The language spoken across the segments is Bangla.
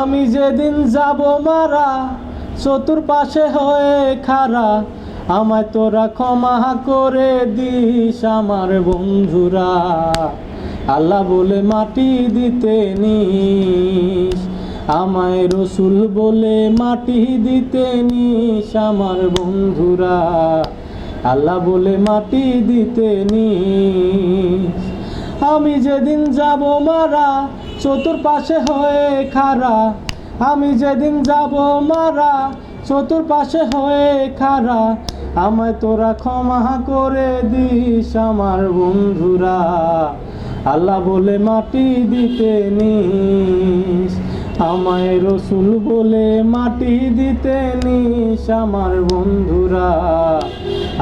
আমি যেদিন যাব মারা, চতুর্পাশে হয়ে খারা, আমায় তোরা ক্ষমা করে দিস আমার বন্ধুরা। আল্লাহ বলে মাটি দিতে নিস, আমায় রসুল বলে মাটি দিতে নিস আমার বন্ধুরা। আল্লাহ বলে মাটি দিতে নিস, আমি যেদিন যাব মারা চতুর্পাশে হয়ে খারা, আমি যেদিন যাব মারা, চতুর্পাশে হয়ে খারা, আমায় তোরা ক্ষমা করে দিস আমার বন্ধুরা। আল্লাহ বলে মাটি দিতে নিস, আমায় রসুল বলে মাটি দিতে নিস আমার বন্ধুরা।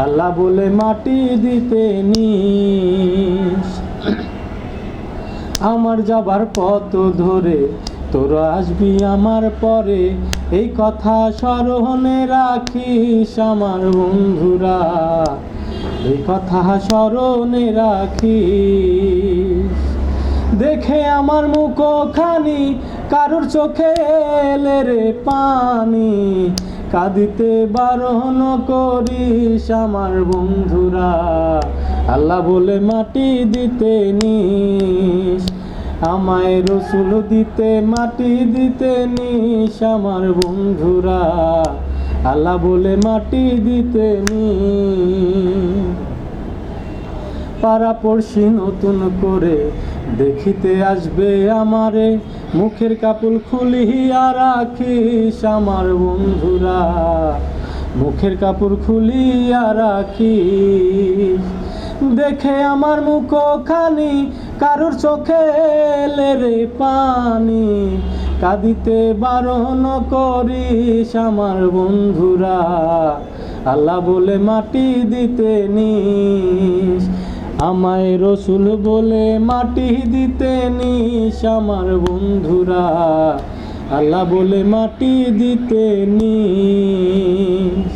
আল্লাহ বলে মাটি দিতে নিস। আমার যাবার পথ ধরে, তোরা আসবি আমার পরে। এই কথা স্মরণে রাখিস আমার বন্ধুরা। এই কথা স্মরণে রাখিস। দেখে আমার মুখ খানি কারোর চোখে এলে রে পানি। কাঁদিতে বারণ করিস আমার বন্ধুরা। আল্লাহ বলে, মাটি দিতে নিস, আমায় রসুল দিতে মাটি দিতে নিস, আমার বন্ধুরা। আল্লাহ বলে, মাটি দিতে পাড়া পড়শি নতুন করে দেখিতে আসবে আমারে, মুখের কাপুল খুলিয়া রাখিস আমার বন্ধুরা। মুখের কাপড় খুলিয়া রাখিস। দেখে আমার মুখ খানি কারোর চোখে এলে রে পানি। কাঁদিতে বারণ করিস আমার বন্ধুরা, আল্লাহ বলে মাটি দিতে নিস। আমায় রসুল বলে মাটি দিতে নিস আমার বন্ধুরা, আল্লাহ বলে মাটি দিতে নিস।